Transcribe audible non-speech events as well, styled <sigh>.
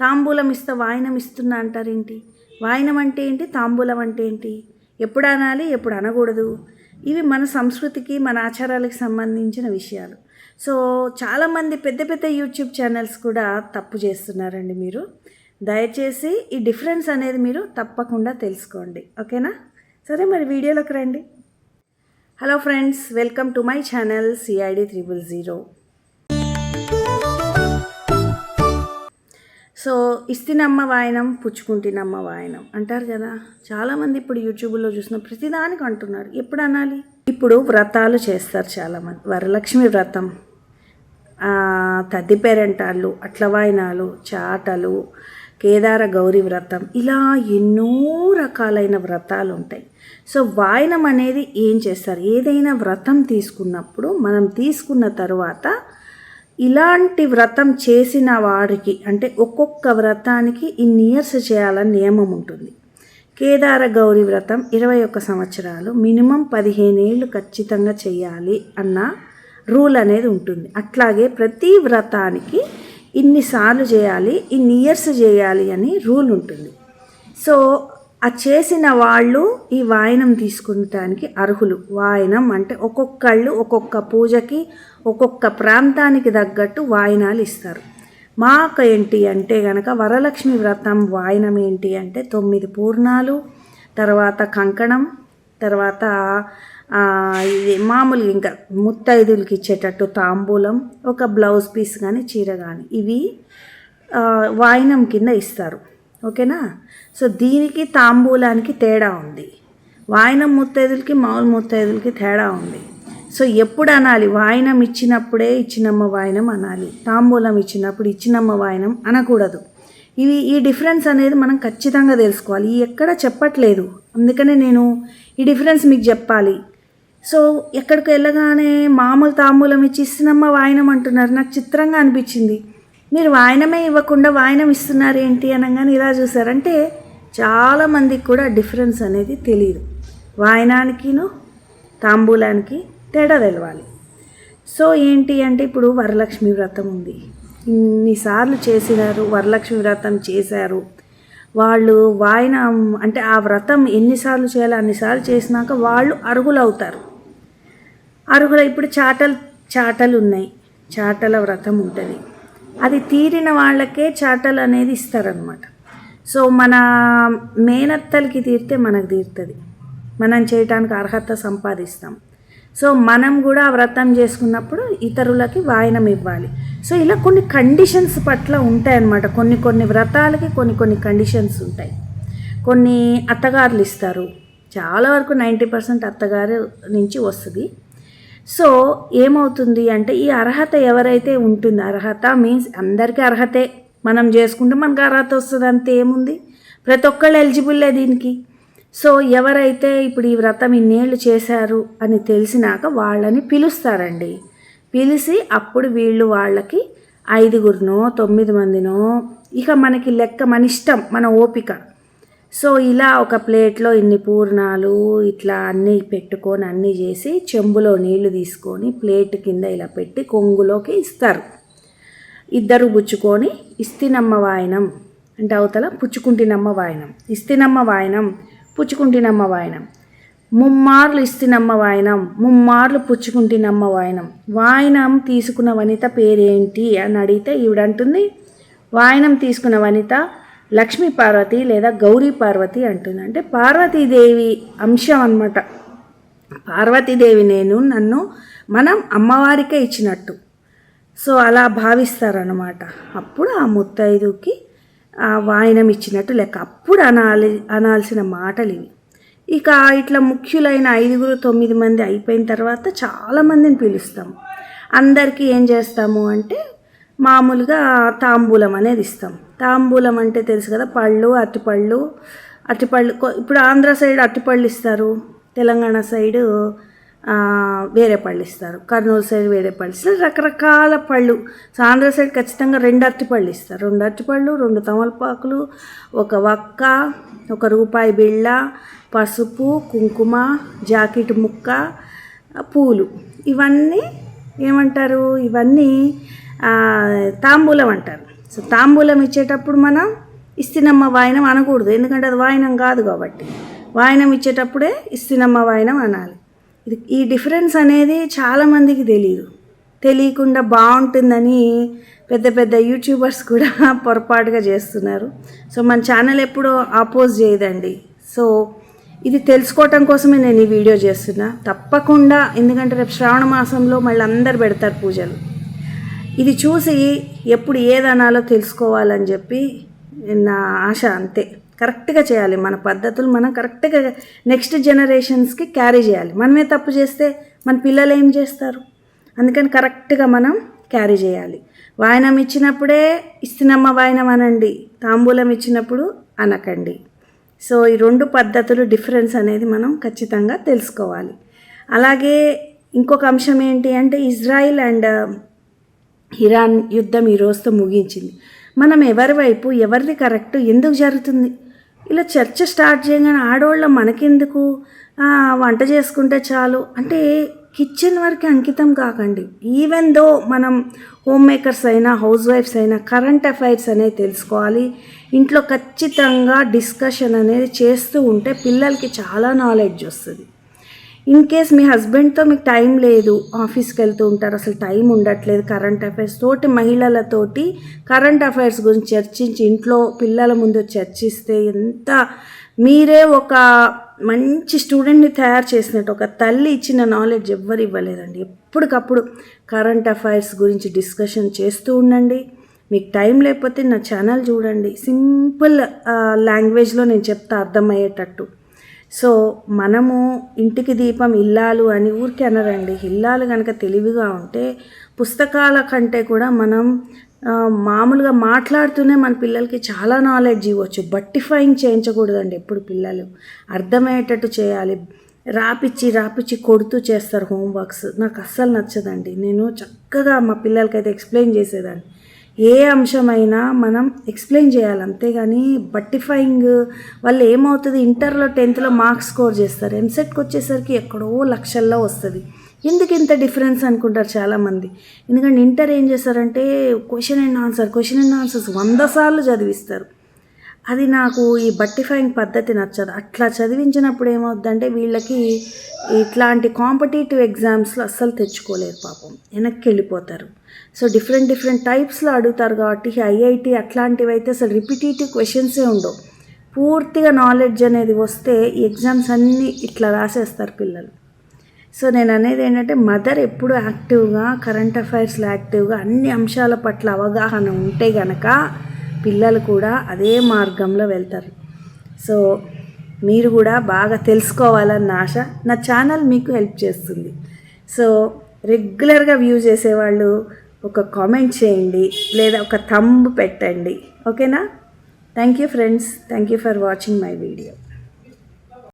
తాంబూలం ఇస్తా వాయినం ఇస్తున్నా అంటారేంటి? వాయినం అంటే ఏంటి? తాంబూలం అంటే ఏంటి? ఎప్పుడు అనాలి ఎప్పుడు అనకూడదు ఇవి మన సంస్కృతికి మన ఆచారాలకు సంబంధించిన విషయాలు. సో చాలామంది పెద్ద పెద్ద యూట్యూబ్ ఛానల్స్ కూడా తప్పు చేస్తున్నారండి మీరు. దయచేసి ఈ డిఫరెన్స్ అనేది మీరు తప్పకుండా తెలుసుకోండి. ఓకేనా? సరే మరి వీడియోలోకి రండి. Hello friends welcome to my channel CID triple zero. So ఇస్తినమ్మ వాయనం పుచ్చుకుంటినమ్మ వాయనం అంటారు కదా. చాలామంది ఇప్పుడు యూట్యూబ్లో చూసిన ప్రతిదానికి అంటున్నారు. ఎప్పుడు అనాలి? ఇప్పుడు వ్రతాలు చేస్తారు చాలామంది. వరలక్ష్మి వ్రతం ఆ, తద్ది పేరెంటాళ్ళు అట్ల వాయినాలు చాటలు కేదార గౌరీ వ్రతం ఇలా ఎన్నో రకాలైన వ్రతాలు ఉంటాయి. సో వాయనం అనేది ఏం చేస్తారు? ఏదైనా వ్రతం తీసుకున్నప్పుడు మనం తీసుకున్న తర్వాత ఇలాంటి వ్రతం చేసిన వారికి అంటే ఒక్కొక్క వ్రతానికి ఇన్ని ఇయర్స్ చేయాలని నియమం ఉంటుంది. కేదార గౌరీ వ్రతం ఇరవై ఒక్క సంవత్సరాలు మినిమం పదిహేను ఏళ్ళు ఖచ్చితంగా చేయాలి అన్న రూల్ అనేది ఉంటుంది. అట్లాగే ప్రతి వ్రతానికి ఇన్నిసార్లు చేయాలి ఇన్ని ఇయర్స్ చేయాలి అని రూల్ ఉంటుంది. సో ఆ చేసిన వాళ్ళు ఈ వాయనం తీసుకుంటానికి అర్హులు. వాయనం అంటే ఒక్కొక్కళ్ళు ఒక్కొక్క పూజకి ఒక్కొక్క ప్రాంతానికి తగ్గట్టు వాయనాలు ఇస్తారు. మాకు ఏంటి అంటే గనక వరలక్ష్మి వ్రతం వాయనం ఏంటి అంటే తొమ్మిది పూర్ణాలు తర్వాత కంకణం తర్వాత ఇది మామూలుగా ఇంకా ముత్తైదులకి ఇచ్చేటట్టు తాంబూలం ఒక బ్లౌజ్ పీస్ కానీ చీర కానీ ఇవి వాయినం కింద ఇస్తారు. ఓకేనా? సో దీనికి తాంబూలానికి తేడా ఉంది. వాయినం ముత్తైదులకి మామూలు ముత్తైదులకి తేడా ఉంది. సో ఎప్పుడు అనాలి వాయినం ఇచ్చినప్పుడే ఇచ్చినమ్మ వాయినం అనాలి. తాంబూలం ఇచ్చినప్పుడు ఇచ్చినమ్మ వాయినం అనకూడదు. ఇవి ఈ డిఫరెన్స్ అనేది మనం ఖచ్చితంగా తెలుసుకోవాలి. ఈ ఎక్కడ చెప్పట్లేదు. అందుకనే నేను ఈ డిఫరెన్స్ మీకు చెప్పాలి. సో ఎక్కడికి వెళ్ళగానే మామూలు తాంబూలం ఇచ్చి ఇచ్చినమ్మ వాయినం అంటున్నారు. నాకు చిత్రంగా అనిపించింది. మీరు వాయనమే ఇవ్వకుండా వాయనం ఇస్తున్నారు ఏంటి అనగానే ఇలా చూసారంటే చాలామందికి కూడా డిఫరెన్స్ అనేది తెలియదు వాయనానికిను తాంబూలానికి తేడా తెలవాలి. సో ఏంటి అంటే ఇప్పుడు వరలక్ష్మి వ్రతం ఉంది. ఇన్నిసార్లు చేసినారు వరలక్ష్మి వ్రతం చేశారు. వాళ్ళు వాయనం అంటే ఆ వ్రతం ఎన్నిసార్లు చేయాలో అన్నిసార్లు చేసినాక వాళ్ళు అర్హులవుతారు. అర్హుల ఇప్పుడు చాటలు చాటలు ఉన్నాయి చాటల వ్రతం ఉంటుంది. అది తీరిన వాళ్ళకే చాటలు అనేది ఇస్తారనమాట సో మన మేనత్తలకి తీరితే మనకు తీరుతుంది. మనం చేయటానికి అర్హత సంపాదిస్తాం. సో మనం కూడా ఆ వ్రతం చేసుకున్నప్పుడు ఇతరులకి వాయనం ఇవ్వాలి. సో ఇలా కొన్ని కండిషన్స్ పట్ల ఉంటాయన్నమాట. కొన్ని కొన్ని వ్రతాలకి కొన్ని కొన్ని కండిషన్స్ ఉంటాయి. కొన్ని అత్తగారులు ఇస్తారు. చాలా వరకు నైంటీ పర్సెంట్ అత్తగారు నుంచి వస్తుంది. సో ఏమవుతుంది అంటే ఈ అర్హత ఎవరైతే ఉంటుంది అర్హత మీన్స్ అందరికీ అర్హతే. మనం చేసుకుంటే మనకు అర్హత వస్తుంది అంతే ఏముంది? ప్రతి ఒక్కళ్ళు ఎలిజిబుల్లే దీనికి. సో ఎవరైతే ఇప్పుడు ఈ వ్రతం ఇన్నేళ్ళు చేశారు అని తెలిసినాక వాళ్ళని పిలుస్తారండి. పిలిచి అప్పుడు వీళ్ళు వాళ్ళకి ఐదుగురినో తొమ్మిది మందినో ఇక మనకి లెక్క మన ఇష్టం మన ఓపిక. సో ఇలా ఒక ప్లేట్లో ఇన్ని పూర్ణాలు ఇట్లా అన్నీ పెట్టుకొని అన్నీ చేసి చెంబులో నీళ్ళు తీసుకొని ప్లేట్ కింద ఇలా పెట్టి కొంగులోకి ఇస్తారు. ఇద్దరు పుచ్చుకొని ఇస్తినమ్మ వాయనం అంటే అవతల పుచ్చుకుంటినమ్మ వాయనం. ఇస్తినమ్మ వాయనం పుచ్చుకుంటినమ్మ వాయనం. ముమ్మార్లు ఇస్తినమ్మ వాయనం ముమ్మార్లు పుచ్చుకుంటినమ్మ వాయనం. వాయనం తీసుకున్న వనిత పేరేంటి అని అడిగితే ఈవిడంటుంది. వాయనం తీసుకున్న వనిత లక్ష్మీ పార్వతి లేదా గౌరీ పార్వతి అంటుంది. అంటే పార్వతీదేవి అంశం అనమాట పార్వతీదేవి నేను నన్ను మనం అమ్మవారికే ఇచ్చినట్టు. సో అలా భావిస్తారనమాట అప్పుడు ఆ ముత్తైదుకి ఆ వాయనం ఇచ్చినట్టు లెక్క. అప్పుడు అనాలి అనాల్సిన మాటలు ఇవి. ఇక ఇట్లా ముఖ్యులైన ఐదుగురు తొమ్మిది మంది అయిపోయిన తర్వాత చాలామందిని పిలుస్తాం. అందరికీ ఏం చేస్తాము అంటే మామూలుగా తాంబూలం అనేది ఇస్తాం. తాంబూలం అంటే తెలుసు కదా పళ్ళు అరటిపళ్ళు. అరటిపళ్ళు ఇప్పుడు ఆంధ్ర సైడ్ అరటిపళ్ళు ఇస్తారు తెలంగాణ సైడు వేరే పళ్ళు ఇస్తారు. కర్నూలు సైడ్ వేరే పళ్ళు ఇస్తారు. రకరకాల పళ్ళు. సో ఆంధ్ర సైడ్ ఖచ్చితంగా రెండు అరటిపళ్ళు ఇస్తారు. రెండు అరటిపళ్ళు రెండు తమలపాకులు ఒక వక్క ఒక రూపాయి బిళ్ళ పసుపు కుంకుమ జాకెట్ ముక్క పూలు. ఇవన్నీ ఏమంటారు? ఇవన్నీ తాంబూలం అంటారు. సో తాంబూలం ఇచ్చేటప్పుడు మనం ఇస్తినమ్మ వాయనం అనకూడదు. ఎందుకంటే అది వాయనం కాదు కాబట్టి. వాయనం ఇచ్చేటప్పుడే ఇస్తినమ్మ వాయనం అనాలి. ఇది ఈ డిఫరెన్స్ అనేది చాలామందికి తెలియదు తెలియకుండా బాగుంటుందని పెద్ద పెద్ద యూట్యూబర్స్ కూడా <laughs> పొరపాటుగా చేస్తున్నారు. సో మన ఛానల్ ఎప్పుడూ ఆపోజ్ చేయదండి. సో ఇది తెలుసుకోవటం కోసమే నేను ఈ వీడియో చేస్తున్నా. తప్పకుండా ఎందుకంటే రేపు శ్రావణ మాసంలో మళ్ళీ అందరు పెడతారు పూజలు. ఇది చూసి ఎప్పుడు ఏదనాలో తెలుసుకోవాలని చెప్పి నా ఆశ అంతే. కరెక్ట్గా చేయాలి మన పద్ధతులు మనం కరెక్ట్గా నెక్స్ట్ జనరేషన్స్కి క్యారీ చేయాలి. మనమే తప్పు చేస్తే మన పిల్లలు ఏం చేస్తారు? అందుకని కరెక్ట్గా మనం క్యారీ చేయాలి. వాయనం ఇచ్చినప్పుడే ఇస్తున్నమ్మ వాయనం అనండి తాంబూలం ఇచ్చినప్పుడు అనకండి. సో ఈ రెండు పద్ధతులు డిఫరెన్స్ అనేది మనం ఖచ్చితంగా తెలుసుకోవాలి. అలాగే ఇంకొక అంశం ఏంటి అంటే ఇజ్రాయిల్ అండ్ ఇరాన్ యుద్ధం ఈ రోజుతో ముగించింది. మనం ఎవరి వైపు ఎవరిది కరెక్ట్ ఎందుకు జరుగుతుంది? ఇలా చర్చ స్టార్ట్ చేయగానే ఆడవాళ్ళ మనకెందుకు? వంట చేసుకుంటే చాలు. అంటే కిచెన్ వరకు అంకితం కాకండి. ఈవెన్ దో మనం హోమ్ మేకర్స్ అయినా హౌస్ వైఫ్స్ అయినా కరెంట్ అఫైర్స్ అనేది తెలుసుకోవాలి. ఇంట్లో ఖచ్చితంగా డిస్కషన్ అనేది చేస్తూ ఉంటే పిల్లలకి చాలా నాలెడ్జ్ వస్తుంది. ఇన్ కేస్ మీ హస్బెండ్తో మీకు టైం లేదు ఆఫీస్కి వెళ్తూ ఉంటారు అసలు టైం ఉండట్లేదు కరెంట్ అఫైర్స్ తోటి మహిళలతోటి కరెంట్ అఫైర్స్ గురించి చర్చించి ఇంట్లో పిల్లల ముందు చర్చిస్తే ఎంత మీరే ఒక మంచి స్టూడెంట్ని తయారు చేసినట్టు ఒక తల్లి ఇచ్చిన నాలెడ్జ్ ఎవ్వరు ఇవ్వలేదండి. ఎప్పటికప్పుడు కరెంట్ అఫైర్స్ గురించి డిస్కషన్ చేస్తూ ఉండండి. మీకు టైం లేకపోతే నా ఛానల్ చూడండి. సింపుల్ లాంగ్వేజ్లో నేను చెప్తా అర్థమయ్యేటట్టు. సో మనము ఇంటికి దీపం ఇల్లాలు అని ఊరికి అనరండి. ఇల్లాలు కనుక తెలివిగా ఉంటే పుస్తకాల కంటే కూడా మనం మామూలుగా మాట్లాడుతూనే మన పిల్లలకి చాలా నాలెడ్జ్ ఇవ్వచ్చు. బట్టిఫైయింగ్ చేయించకూడదండి ఎప్పుడు పిల్లలు. అర్థమయ్యేటట్టు చేయాలి. రాపిచ్చి రాపిచ్చి కొడుతూ చేస్తారు హోంవర్క్స్. నాకు అస్సలు నచ్చదండి. నేను చక్కగా మా పిల్లలకైతే ఎక్స్ప్లెయిన్ చేసేదాన్ని. ఏ అంశమైనా మనం ఎక్స్ప్లెయిన్ చేయాలి. అంతేగాని బట్టిఫైయింగ్ వాళ్ళు ఏమవుతుంది? ఇంటర్లో టెన్త్లో మార్క్స్ స్కోర్ చేస్తారు. ఎంసెట్కి వచ్చేసరికి ఎక్కడో లక్షల్లో వస్తుంది. ఎందుకు ఇంత డిఫరెన్స్ అనుకుంటారు చాలామంది? ఎందుకంటే ఇంటర్ ఏం చేస్తారంటే question and answer question and answers వంద సార్లు చదివిస్తారు. అది నాకు ఈ బట్టిఫైయింగ్ పద్ధతి నచ్చదు. అట్లా చదివించినప్పుడు ఏమవుద్దంటే వీళ్ళకి ఇట్లాంటి కాంపిటేటివ్ ఎగ్జామ్స్లో అస్సలు తెచ్చుకోలేరు పాపం. వెనక్కి వెళ్ళిపోతారు. సో డిఫరెంట్ డిఫరెంట్ టైప్స్లో అడుగుతారు కాబట్టి ఐఐటి అట్లాంటివి అయితే అసలు రిపిటేటివ్ క్వశ్చన్సే ఉండవు. పూర్తిగా నాలెడ్జ్ అనేది వస్తే ఈ ఎగ్జామ్స్ అన్నీ ఇట్లా రాసేస్తారు పిల్లలు. సో నేను అనేది ఏంటంటే మదర్ ఎప్పుడు యాక్టివ్గా కరెంట్ అఫైర్స్లో యాక్టివ్గా అన్ని అంశాల పట్ల అవగాహన ఉంటే గనక పిల్లలు కూడా అదే మార్గంలో వెళ్తారు. సో మీరు కూడా బాగా తెలుసుకోవాలన్న ఆశ నా ఛానల్ మీకు హెల్ప్ చేస్తుంది. సో రెగ్యులర్గా వ్యూ చేసేవాళ్ళు ఒక కామెంట్ చేయండి లేదా ఒక థంబ్ పెట్టండి. ఓకేనా? Thank you friends. Thank you for watching my video.